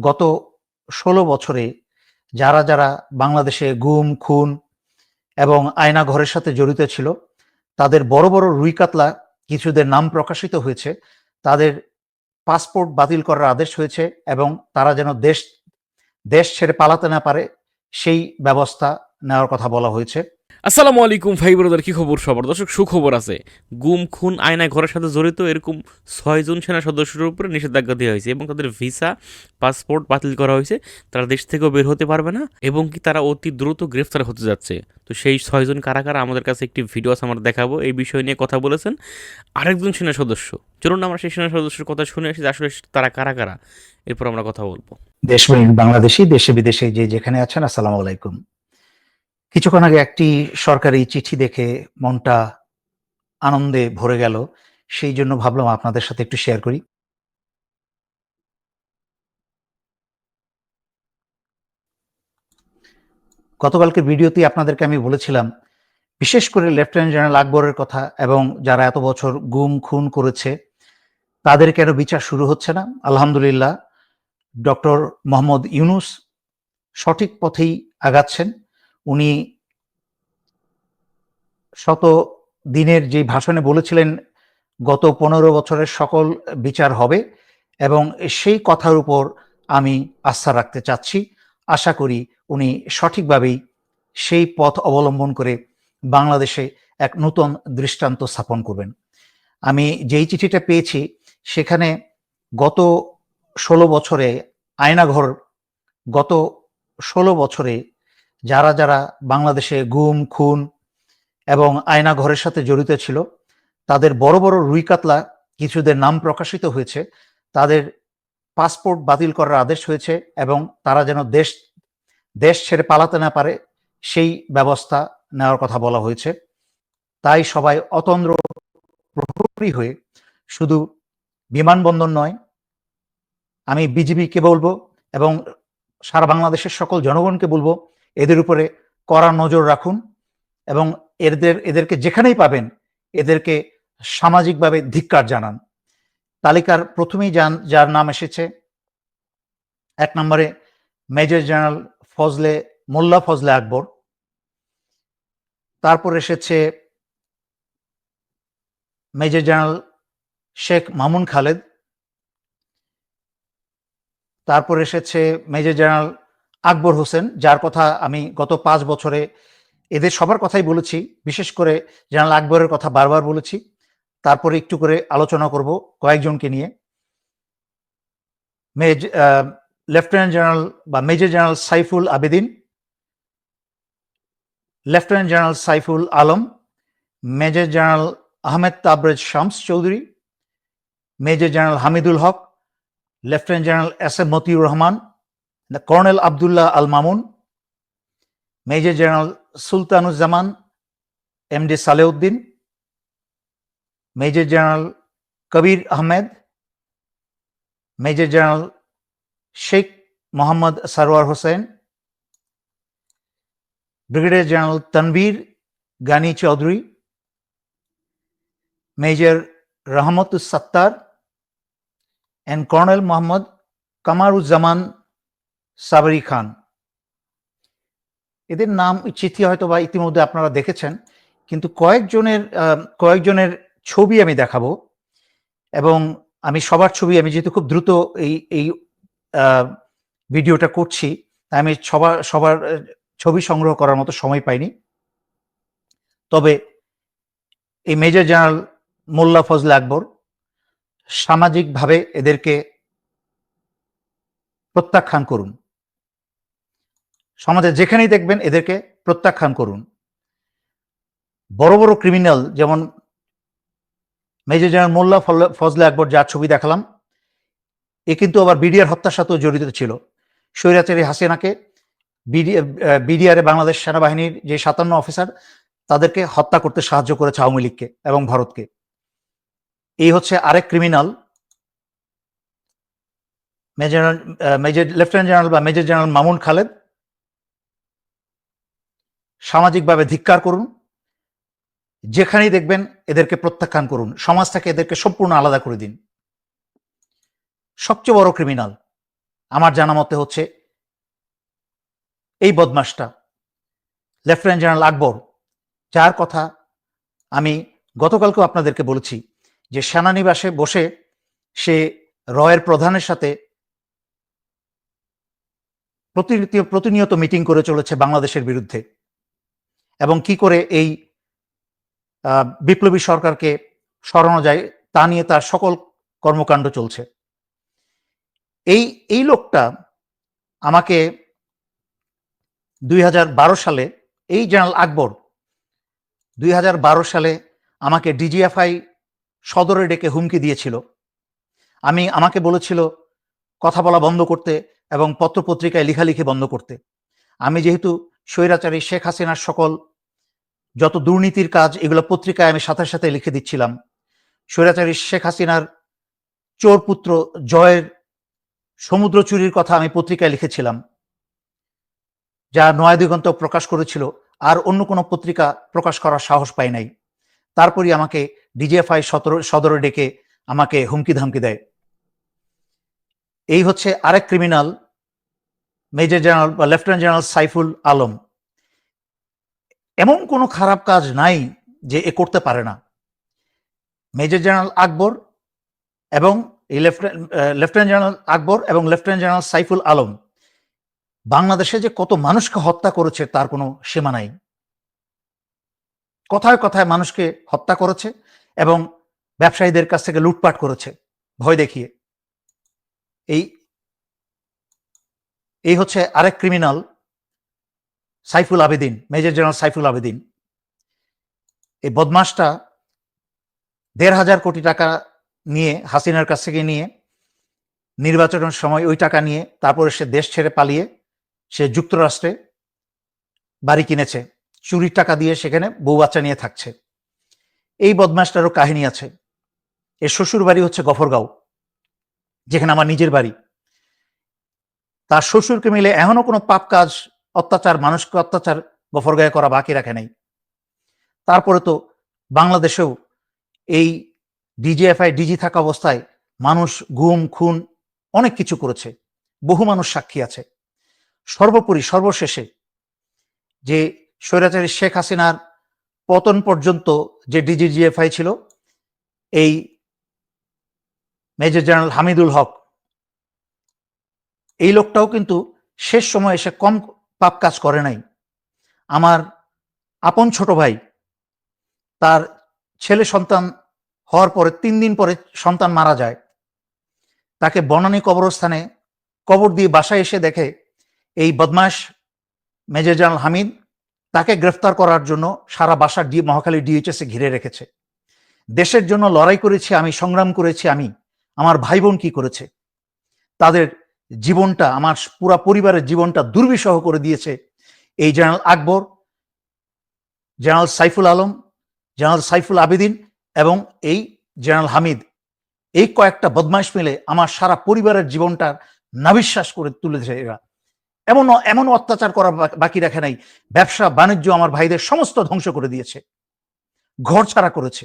গত ষোলো বছরে যারা যারা বাংলাদেশে গুম, খুন এবং আয়না ঘরের সাথে জড়িত ছিল, তাদের বড় বড় রুই কাতলা কিছুদের নাম প্রকাশিত হয়েছে। তাদের পাসপোর্ট বাতিল করার আদেশ হয়েছে এবং তারা যেন দেশ দেশ ছেড়ে পালাতে না পারে, সেই ব্যবস্থা নেওয়ার কথা বলা হয়েছে। আসসালামু আলাইকুম ভাই ব্রাদার, কি খবর সবার? দর্শক, সুখবর আছে। গুম, খুন, আয়নায় ঘরের সাথে জড়িত এরকম ছয়জন সেনা সদস্যের উপরে নিষেধাজ্ঞা দেওয়া হয়েছে এবং তাদের ভিসা, পাসপোর্ট বাতিল করা হয়েছে। তারা দেশ থেকেও বের হতে পারবে না এবং কি তারা অতি দ্রুত গ্রেফতার হতে যাচ্ছে। তো সেই ছয়জন কারা আমাদের কাছে একটি ভিডিও আছে, আমরা দেখাবো। এই বিষয় নিয়ে কথা বলেছেন আরেকজন সেনা সদস্য। চলুন আমরা সেই সেনা সদস্যের কথা শুনে আসি আসলে তারা কারা কারা। এরপর আমরা কথা বলব। দেশ বাংলাদেশি, দেশে বিদেশে যে যেখানে আছেন, আসসালামু আলাইকুম। কিছুক্ষণ আগে একটি সরকারি চিঠি দেখে মনটা আনন্দে ভরে গেল। সেই জন্য ভাবলাম আপনাদের সাথে একটু শেয়ার করি। গতকালকে ভিডিওতে আপনাদেরকে আমি বলেছিলাম, বিশেষ করে লেফটেন্যান্ট জেনারেল আকবরের কথা এবং যারা এত বছর গুম, খুন করেছে, তাদের কেন বিচার শুরু হচ্ছে না? আলহামদুলিল্লাহ, ডক্টর মোহাম্মদ ইউনুস সঠিক পথেই আগাচ্ছেন। উনি শত দিনের যে ভাষণে বলেছিলেন, গত পনেরো বছরের সকল বিচার হবে এবং সেই কথার উপর আমি আস্থা রাখতে চাচ্ছি। আশা করি উনি সঠিকভাবেই সেই পথ অবলম্বন করে বাংলাদেশে এক নতুন দৃষ্টান্ত স্থাপন করবেন। আমি যেই চিঠিটা পেয়েছি, সেখানে গত ষোলো বছরে আয়নাঘর, গত ষোলো বছরে যারা যারা বাংলাদেশে গুম, খুন এবং আয়না ঘরের সাথে জড়িত ছিল, তাদের বড় বড় রুই কাতলা কিছুদের নাম প্রকাশিত হয়েছে। তাদের পাসপোর্ট বাতিল করার আদেশ হয়েছে এবং তারা যেন দেশ দেশ ছেড়ে পালাতে না পারে, সেই ব্যবস্থা নেওয়ার কথা বলা হয়েছে। তাই সবাই অতন্দ্র প্রহরী হয়ে শুধু বিমানবন্দর নয়, আমি বিজিবিকে বলব এবং সারা বাংলাদেশের সকল জনগণকে বলব এদের উপরে কড়া নজর রাখুন এবং এদের, এদেরকে যেখানেই পাবেন, এদেরকে সামাজিকভাবে ধিক্কার জানান। তালিকার প্রথমেই যার নাম এসেছে, এক নম্বরে মেজর জেনারেল ফজলে, মোল্লা ফজলে আকবর। তারপর এসেছে মেজর জেনারেল শেখ মামুন খালেদ। তারপর এসেছে মেজর জেনারেল আকবর হোসেন, যার কথা আমি গত পাঁচ বছরে এদের সবার কথাই বলেছি। বিশেষ করে জেনারেল আকবরের কথা বারবার বলেছি। তারপরে একটু করে আলোচনা করব কয়েকজনকে নিয়ে। মেজ লেফটেন্যান্ট জেনারেল বা major general Saiful Abedin lieutenant general Saiful Alam major general Ahmed Tabrez Shams Chowdhury major general Hamidul Haque lieutenant general S M Matiur Rahman colonel Abdullah Al Mamun major general Sultanuzzaman M D Salehuddin major general Kabir Ahmed major general Sheikh Mohammad Sarwar Hossain brigadier general Tanvir Gani Chowdhury major Rahmatus Sattar and Colonel Muhammad Kamaruzzaman Sabri Khan. এদের নাম চিঠি হয়তো বা ইতিমধ্যে আপনারা দেখেছেন, কিন্তু কয়েকজনের কয়েকজনের ছবি আমি দেখাবো এবং আমি সবার ছবি, আমি যেহেতু খুব দ্রুত এই এই ভিডিওটা করছি, তাই আমি সবার সবার ছবি সংগ্রহ করার মতো সময় পাইনি। তবে এই মেজর জেনারেল মোল্লা ফজলে আকবর সামাজিকভাবে এদেরকে প্রত্যাখ্যান করুন। সমাজে যেখানেই দেখবেন, এদেরকে প্রত্যাখ্যান করুন। বড় বড় ক্রিমিনাল যেমন মেজর জেনারেল মোল্লা ফজলে আকবর যার ছবি দেখালাম, এ কিন্তু আবার বিডিআর হত্যার সাথেও জড়িত ছিল। স্বৈরাচারী হাসিনাকে বিডিআরে বাংলাদেশ সেনাবাহিনীর যে সাতান্ন অফিসার তাদেরকে হত্যা করতে সাহায্য করেছে আওয়ামী লীগকে এবং ভারতকে। এই হচ্ছে আরেক criminal major major lieutenant general বা মেজর জেনারেল মামুন খালেদ। সামাজিকভাবে ধিক্কার করুন। যেখানেই দেখবেন এদেরকে প্রত্যাখ্যান করুন। সমাজ থেকে এদেরকে সম্পূর্ণ আলাদা করে দিন। সবচেয়ে বড় ক্রিমিনাল আমার জানা মতে হচ্ছে এই বদমাসটা লেফটেন্যান্ট জেনারেল আকবর, যার কথা আমি গতকালকেও আপনাদেরকে বলেছি যে সেনানিবাসে বসে সে রয়ের প্রধানের সাথে প্রতিনিয়ত মিটিং করে চলেছে বাংলাদেশের বিরুদ্ধে। এবং কি করে এই বিপ্লবী সরকারকে সরানো যায় তা নিয়ে তার সকল কর্মকাণ্ড চলছে। এই এই লোকটা আমাকে দুই হাজার বারো সালে, এই জেনারেল আকবর দুই হাজার বারো সালে আমাকে ডিজিএফআই সদরে ডেকে হুমকি দিয়েছিল। আমি, আমাকে বলেছিল কথা বলা বন্ধ করতে এবং পত্রপত্রিকায় লেখালেখি বন্ধ করতে। আমি যেহেতু স্বৈরাচারী শেখ হাসিনার সকল যত দুর্নীতির কাজ, এগুলো পত্রিকায় আমি সাথে সাথে লিখে দিচ্ছিলাম। স্বৈরাচারী শেখ হাসিনার চোর পুত্র জয়ের সমুদ্র চুরির কথা আমি পত্রিকায় লিখেছিলাম, যা নয়া দিগন্ত প্রকাশ করেছিল, আর অন্য কোনো পত্রিকা প্রকাশ করার সাহস পায় নাই। তারপরই আমাকে ডিজিএফআই সদরে ডেকে আমাকে হুমকি ধামকি দেয়। এই হচ্ছে আরেক ক্রিমিনাল, মেজর জেনারেল বা লেফটেন্যান্ট জেনারেল সাইফুল আলম। এমন কোনো খারাপ কাজ নাই যে এ করতে পারে না। মেজর জেনারেল আকবর এবং এই লেফটেন্যান্ট জেনারেল আকবর এবং লেফটেন্যান্ট জেনারেল সাইফুল আলম, বাংলাদেশে যে কত মানুষকে হত্যা করেছে তার কোনো সীমা নাই। কথায় কথায় মানুষকে হত্যা করেছে এবং ব্যবসায়ীদের কাছ থেকে লুটপাট করেছে। ভয় দেখিয়ে। এই এই হচ্ছে আরেক criminal Saiful Abedin, major general Saiful Abedin. এই বদমাসটা দেড় হাজার কোটি টাকা নিয়ে হাসিনার কাছ থেকে নিয়ে নির্বাচনের সময় ওই টাকা নিয়ে তারপরে সে দেশ ছেড়ে পালিয়ে সে যুক্তরাষ্ট্রে বাড়ি কিনেছে, চুরির টাকা দিয়ে সেখানে বউ বাচ্চা নিয়ে থাকছে। এই বদমাসটারও কাহিনী আছে। এর শ্বশুর বাড়ি হচ্ছে গফরগাঁও, যেখানে আমার নিজের বাড়ি। তার শ্বশুরকে মিলে এমনও কোনো পাপ কাজ অত্যাচার, মানুষকে অত্যাচার গফরগাঁয়ে করা বাকি রাখে নাই। তারপরে তো বাংলাদেশেও এই ডিজিএফআই, ডিজি থাকা অবস্থায় মানুষ গুম খুন অনেক কিছু করেছে। বহু মানুষ সাক্ষী আছে। সর্বোপরি, সর্বশেষে যে স্বৈরাচারী শেখ হাসিনার পতন পর্যন্ত যে ডিজিজিএফআই ছিল, এই মেজর জেনারেল হামিদুল হক, এই লোকটাও কিন্তু শেষ সময় এসে কম পাপ কাজ করে নাই। আমার আপন ছোট ভাই, তার ছেলে সন্তান হওয়ার পরে, তিন দিন পরে সন্তান মারা যায়। তাকে বনানী কবরস্থানে কবর দিয়ে বাসায় এসে দেখে এই বদমাস মেজর জেনারেল হামিদ তাকে গ্রেফতার করার জন্য সারা বাসা ডি, মহাখালী ডিএইচএস ঘিরে রেখেছে। দেশের জন্য লড়াই করেছি আমি, সংগ্রাম করেছি আমি, আমার ভাই বোন কি করেছে? তাদের জীবনটা, আমার পুরা পরিবারের জীবনটা দুর্বিষহ করে দিয়েছে এই general Akbar, general Saiful Alam, general Saiful Abedin এবং এই জেনারেল হামিদ। এই কয়েকটা বদমাইশ মিলে আমার সারা পরিবারের জীবনটা নাবিশ্বাস করে তুলেছে এরা। এমন এমন অত্যাচার করা বাকি রাখে নাই। ব্যবসা, বাণিজ্য আমার ভাইদের সমস্ত ধ্বংস করে দিয়েছে। ঘর ছাড়া করেছে।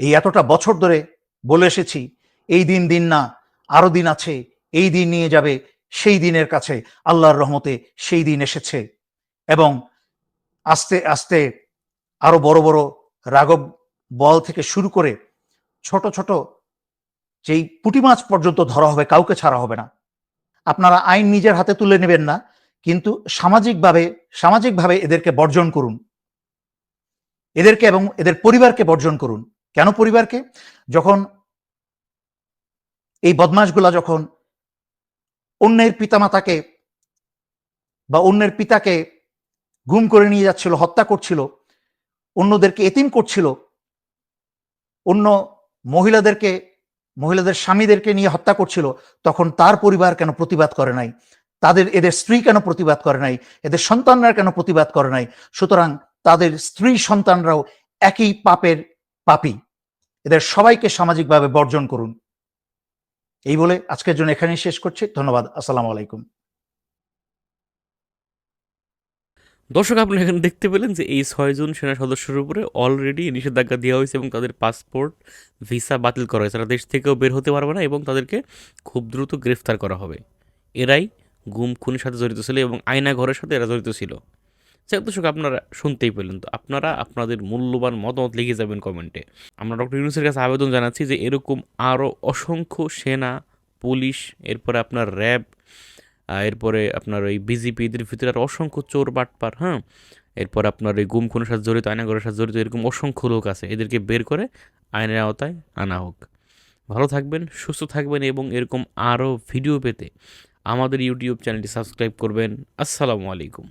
এই এতটা বছর ধরে বলে এসেছি, এই দিন দিন না আরও দিন আছে, এই দিন নিয়ে যাবে, সেই দিনের কাছে আল্লাহর রহমতে সেই দিন এসেছে। এবং আস্তে আস্তে আরও বড় বড় রাগব বল থেকে শুরু করে ছোট ছোট যেই পুঁটি মাছ পর্যন্ত ধরা হবে, কাউকে ছাড়া হবে না। আপনারা আইন নিজের হাতে তুলে নেবেন না, কিন্তু সামাজিকভাবে সামাজিকভাবে এদেরকে বর্জন করুন। এদেরকে এবং এদের পরিবারকে বর্জন করুন। কেন পরিবারকে? যখন এই বদমাসগুলা যখন অন্যের পিতামাতাকে বা অন্যের পিতাকে গুম করে নিয়ে যাচ্ছিল, হত্যা করছিল, অন্যদেরকে এতিম করছিল, অন্য মহিলাদেরকে, মহিলাদের স্বামীদেরকে নিয়ে হত্যা করছিল, তখন তার পরিবার কেন প্রতিবাদ করে নাই? তাদের, এদের স্ত্রী কেন প্রতিবাদ করে নাই? এদের সন্তানরা কেন প্রতিবাদ করে নাই? সুতরাং তাদের স্ত্রী সন্তানরাও একই পাপের পাপি। এদের সবাইকে সামাজিকভাবে বর্জন করুন। এই বলে আজকের জন্য এখানেই শেষ করছি। ধন্যবাদ। আসসালামু আলাইকুম। দর্শক, আপনারা এখানে দেখতে পেলেন যে এই ছয়জন সেনা সদস্যের উপরে অলরেডি নিষেধাজ্ঞা দেওয়া হয়েছে এবং তাদের পাসপোর্ট ভিসা বাতিল করা হয়েছে। তারা দেশ থেকেও বের হতে পারবে না এবং তাদেরকে খুব দ্রুত গ্রেফতার করা হবে। এরাই গুম, খুনের সাথে জড়িত ছিল এবং আয়না ঘরের সাথে এরা জড়িত ছিল। হোক দর্শক আপনারা শুনতেই পেলেন তো। আপনারা আপনাদের মূল্যবান মতামত লিখে যাবেন কমেন্টে। আমরা ডক্টর ইউনুসের কাছে আবেদন জানাচ্ছি যে এরকম আরও অসংখ্য সেনা, পুলিশ, এরপরে আপনার র্যাব এরপরে আপনার ওই বিজেপি এদের ভিতরে আর অসংখ্য চোর বাটপার হ্যাঁ? এরপর আপনার এই গুম খুনের সাথে জড়িত আয়নাগরের সাথে জড়িত এরকম অসংখ্য লোক আছে। এদেরকে বের করে আইনের আওতায় আনা হোক। ভালো থাকবেন, সুস্থ থাকবেন এবং এরকম আরও ভিডিও পেতে আমাদের ইউটিউব চ্যানেলটি সাবস্ক্রাইব করবেন। আসসালামু আলাইকুম।